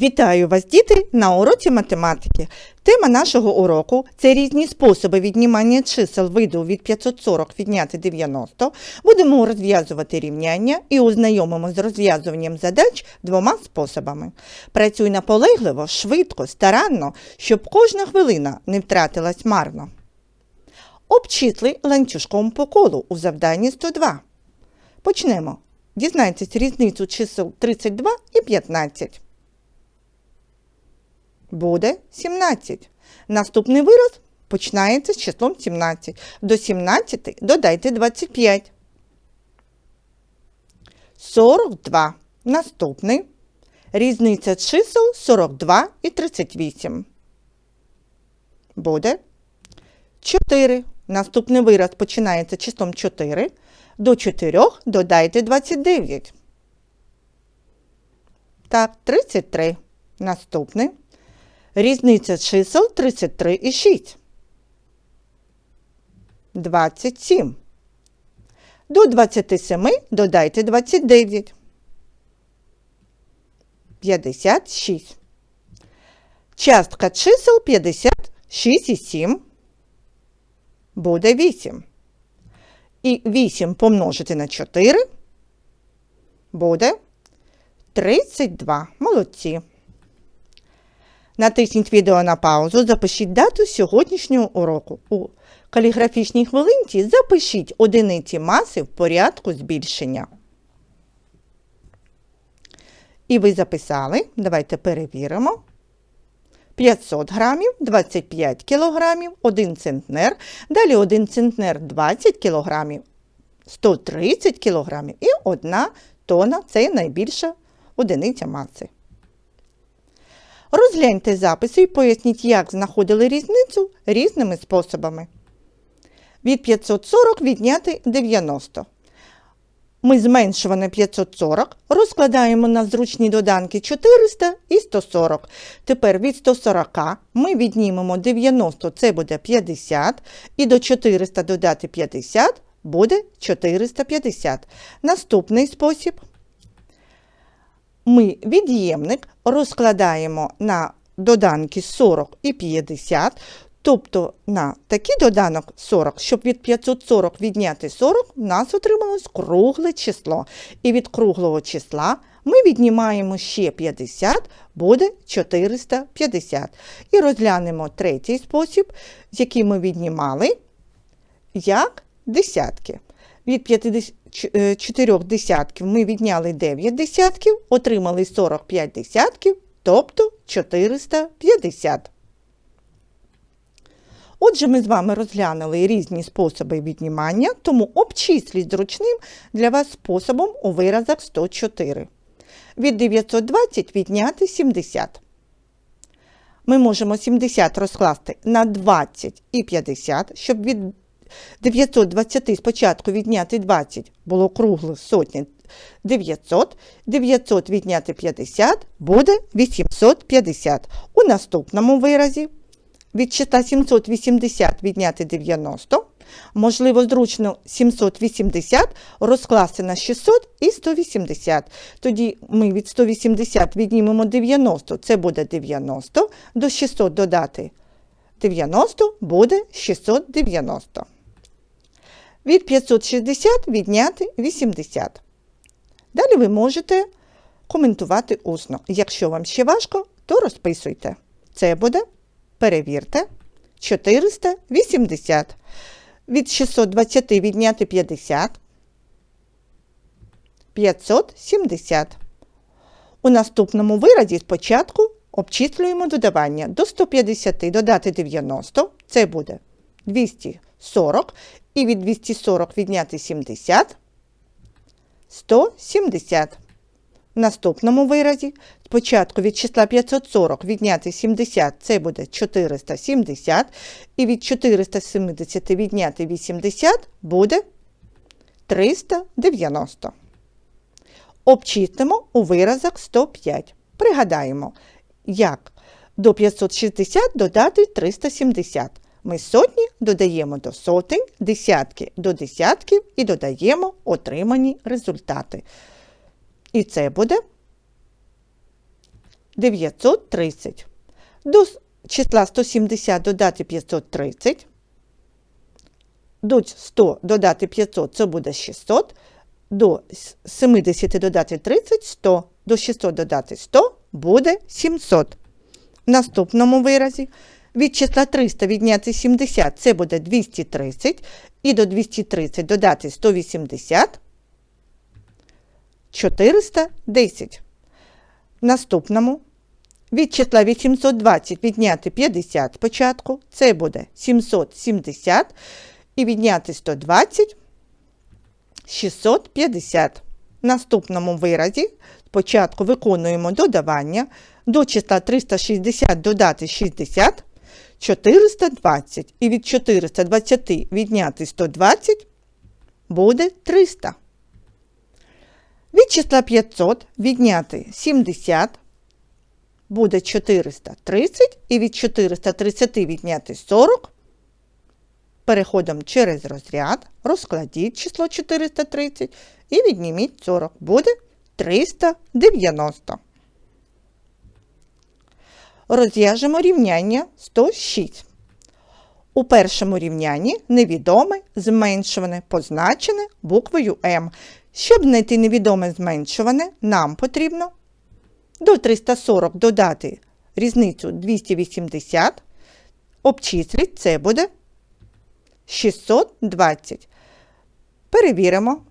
Вітаю вас, діти, на уроці математики. Тема нашого уроку це різні способи віднімання чисел виду від 540 відняти 90. Будемо розв'язувати рівняння і ознайомимо з розв'язуванням задач двома способами. Працюй наполегливо, швидко, старанно, щоб кожна хвилина не втратилась марно. Обчисли ланцюжком по колу у завданні 102. Почнемо. Дізнайтесь різницю чисел 32 і 15 буде 17. Наступний вираз починається з числом 17. До 17 додайте 25. 42. Наступний. Різниця чисел 42 і 38. Буде 4. Наступний вираз починається числом 4. До 4 додайте 29. Так, 33. Наступний. Різниця чисел 33 і 6. 27. До 27 додайте 29. 56. Частка чисел 56 і 7 буде 8. І 8 помножити на 4 буде 32. Молодці. Натисніть відео на паузу, запишіть дату сьогоднішнього уроку. У каліграфічній хвилинці запишіть одиниці маси в порядку збільшення. І ви записали, давайте перевіримо. 500 грамів, 25 кілограмів, 1 центнер, далі 1 центнер 20 кілограмів, 130 кілограмів і 1 тонна це найбільша одиниця маси. Розгляньте записи і поясніть, як знаходили різницю різними способами. Від 540 відняти 90. Ми зменшуване 540 розкладаємо на зручні доданки 400 і 140. Тепер від 140 ми віднімемо 90, це буде 50, і до 400 додати 50 буде 450. Наступний спосіб ми від'ємник розкладаємо на доданки 40 і 50, тобто на такий доданок 40, щоб від 540 відняти 40, у нас отрималось кругле число. І від круглого числа ми віднімаємо ще 50, буде 450. І розглянемо третій спосіб, який ми віднімали, як десятки. Від 4 десятків ми відняли 9 десятків, отримали 45 десятків, тобто 450. Отже, ми з вами розглянули різні способи віднімання, тому обчисліть зручним для вас способом у виразах 104. Від 920 відняти 70. Ми можемо 70 розкласти на 20 і 50, щоб від 920 спочатку відняти 20 було круглих сотні 900, 900 відняти 50 буде 850. У наступному виразі від числа 780 відняти 90, можливо, зручно 780 розкласти на 600 і 180. Тоді ми від 180 віднімемо 90, це буде 90, до 600 додати 90 буде 690. Від 560 відняти 80. Далі ви можете коментувати усно. Якщо вам ще важко, то розписуйте. Це буде, перевірте, 480. Від 620 відняти 50. 570. У наступному виразі спочатку обчислюємо додавання. До 150 додати 90, це буде 240. І від 240 відняти 70 170. В наступному виразі спочатку від числа 540 відняти 70 це буде 470. І від 470 відняти 80 буде 390. Обчистимо у виразах 105. Пригадаємо, як до 560 додати 370. Ми сотні додаємо до сотень, десятки до десятків і додаємо отримані результати. І це буде 930. До числа 170 додати 530. До 100 додати 500 це буде 600. До 70 додати 30 100. До 600 додати 100 буде 700. В наступному виразі від числа 300 відняти 70 це буде 230. І до 230 додати 180 410. В наступному від числа 820 відняти 50 спочатку, це буде 770. І відняти 120 650. В наступному виразі спочатку виконуємо додавання. До числа 360 додати 60 420. І від 420 відняти 120 буде 300. Від числа 500 відняти 70 буде 430. І від 430 відняти 40 Переходом через розряд розкладіть число 430 і відніміть 40. Буде 390. Розв'яжемо рівняння 106. У першому рівнянні невідоме зменшуване позначене буквою М. Щоб знайти невідоме зменшуване, нам потрібно до 340 додати різницю 280. Обчисліть, це буде 620. Перевіримо.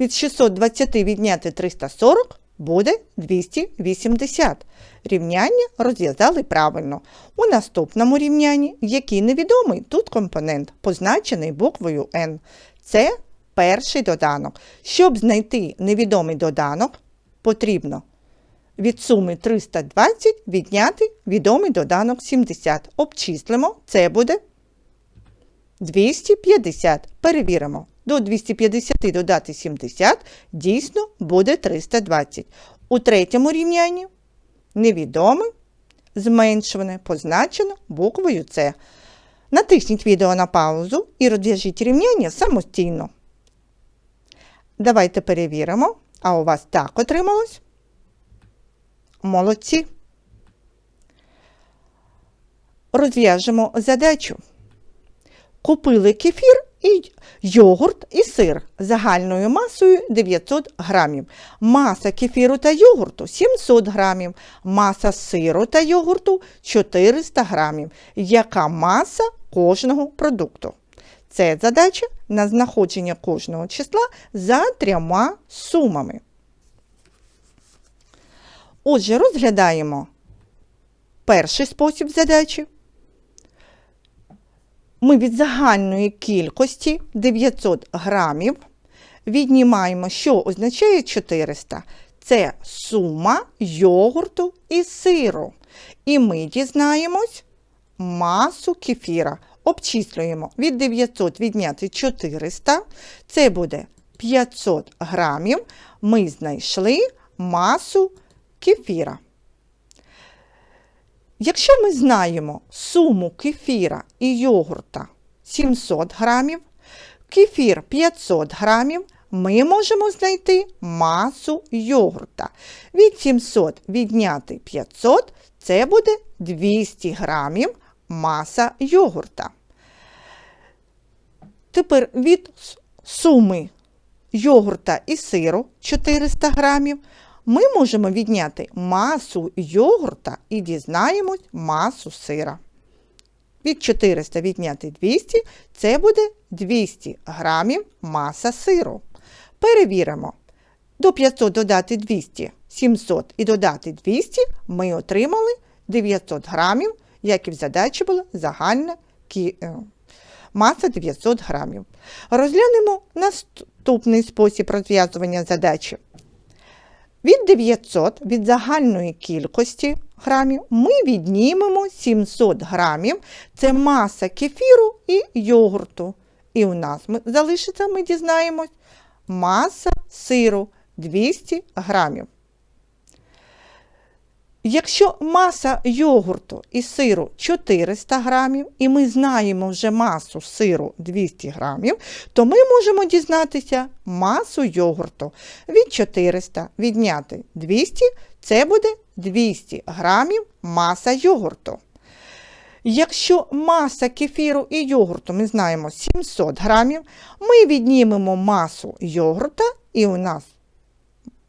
Від 620 відняти 340 буде 280. Рівняння розв'язали правильно. У наступному рівнянні, який невідомий, тут компонент, позначений буквою N. Це перший доданок. Щоб знайти невідомий доданок, потрібно від суми 320 відняти відомий доданок 70. Обчислимо, це буде 250. Перевіримо. До 250 додати 70 дійсно буде 320. У третьому рівнянні невідоме зменшуване позначено буквою С. Натисніть відео на паузу і розв'яжіть рівняння самостійно. Давайте перевіримо. А у вас так отрималось? Молодці. Розв'яжемо задачу. Купили кефір і йогурт і сир загальною масою 900 грамів. Маса кефіру та йогурту 700 грамів. Маса сиру та йогурту 400 грамів. Яка маса кожного продукту? Це задача на знаходження кожного числа за трьома сумами. Отже, розглядаємо перший спосіб задачі. Ми від загальної кількості 900 грамів віднімаємо, що означає 400. Це сума йогурту і сиру. І ми дізнаємось масу кефіра. Обчислюємо від 900 відняти 400. Це буде 500 грамів. Ми знайшли масу кефіра. Якщо ми знаємо суму кефіра і йогурта 700 грамів, кефір 500 грамів, ми можемо знайти масу йогурта. Від 700 відняти 500 це буде 200 грамів маса йогурта. Тепер від суми йогурта і сиру 400 грамів ми можемо відняти масу йогурта і дізнаємось масу сира. Від 400 відняти 200 це буде 200 грамів маса сиру. Перевіримо. До 500 додати 200, 700 і додати 200 ми отримали 900 грамів, як і в задачі була загальна е, маса 900 грамів. Розглянемо наступний спосіб розв'язування задачі. Від 900 від загальної кількості грамів ми віднімемо 700 грамів. Це маса кефіру і йогурту. І у нас залишиться, ми дізнаємось, маса сиру 200 грамів. Якщо маса йогурту і сиру 400 грамів, і ми знаємо вже масу сиру 200 грамів, то ми можемо дізнатися масу йогурту від 400 відняти 200, Це буде 200 грамів маса йогурту. Якщо маса кефіру і йогурту, ми знаємо 700 грамів, ми віднімемо масу йогурта і у нас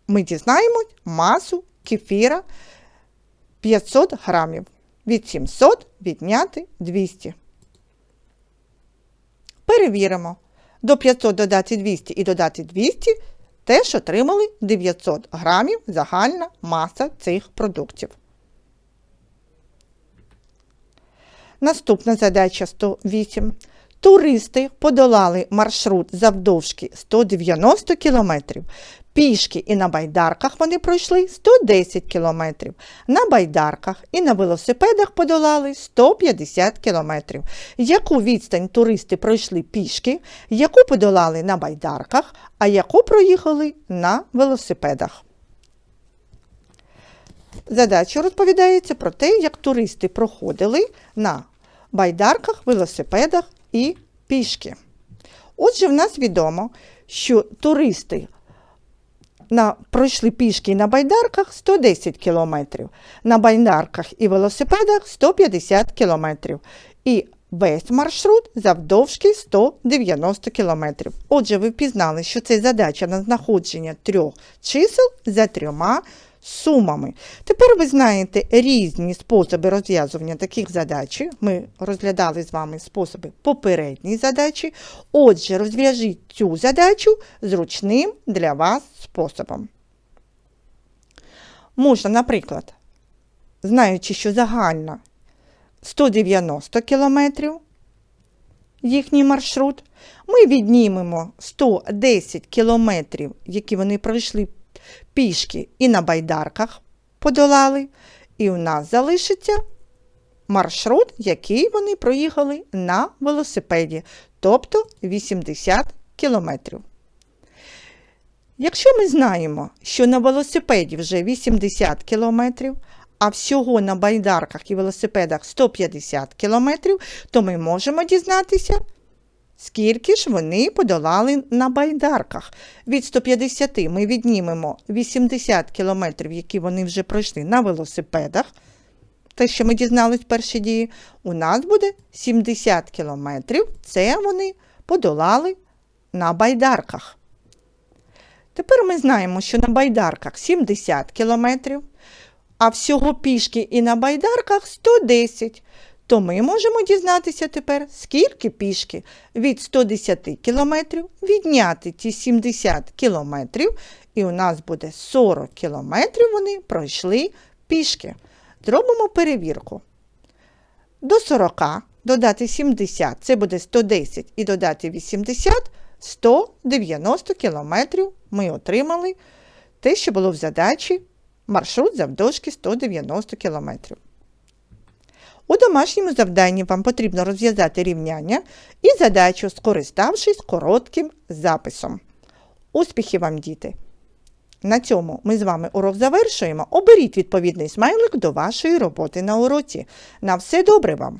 ми дізнаємось масу кефіра 500 грамів. Від 700 відняти 200. Перевіримо. До 500 додати 200 і додати 200 теж отримали 900 грамів загальна маса цих продуктів. Наступна задача 108. Туристи подолали маршрут завдовжки 190 км. Пішки і на байдарках вони пройшли 110 км. На байдарках і на велосипедах подолали 150 км. Яку відстань туристи пройшли пішки, яку подолали на байдарках, а яку проїхали на велосипедах? Задача розповідається про те, як туристи проходили на байдарках, велосипедах і пішки. Отже, в нас відомо, що туристи на, пройшли пішки на байдарках 110 кілометрів, на байдарках і велосипедах 150 кілометрів. І весь маршрут завдовжки 190 кілометрів. Отже, ви впізнали, що це задача на знаходження трьох чисел за трьома сумами. Тепер ви знаєте різні способи розв'язування таких задач. Ми розглядали з вами способи попередньої задачі. Отже, розв'яжіть цю задачу зручним для вас способом. Можна, наприклад, знаючи, що загальна 190 кілометрів їхній маршрут, ми віднімемо 110 кілометрів, які вони пройшли пішки і на байдарках подолали, і у нас залишиться маршрут, який вони проїхали на велосипеді, тобто 80 кілометрів. Якщо ми знаємо, що на велосипеді вже 80 кілометрів, а всього на байдарках і велосипедах 150 кілометрів, то ми можемо дізнатися, Скільки ж вони подолали на байдарках? Від 150 ми віднімемо 80 кілометрів, які вони вже пройшли на велосипедах. Те, що ми дізнались в першій дії, у нас буде 70 кілометрів. Це вони подолали на байдарках. Тепер ми знаємо, що на байдарках 70 кілометрів, а всього пішки і на байдарках 110 то ми можемо дізнатися тепер, скільки пішки від 110 км відняти ті 70 км, і у нас буде 40 км вони пройшли пішки. Зробимо перевірку. До 40 додати 70, це буде 110 і додати 80, 190 км ми отримали те, що було в задачі маршрут завдовжки 190 км. У домашньому завданні вам потрібно розв'язати рівняння і задачу, скориставшись коротким записом. Успіхів вам, діти! На цьому ми з вами урок завершуємо. Оберіть відповідний смайлик до вашої роботи на уроці. На все добре вам!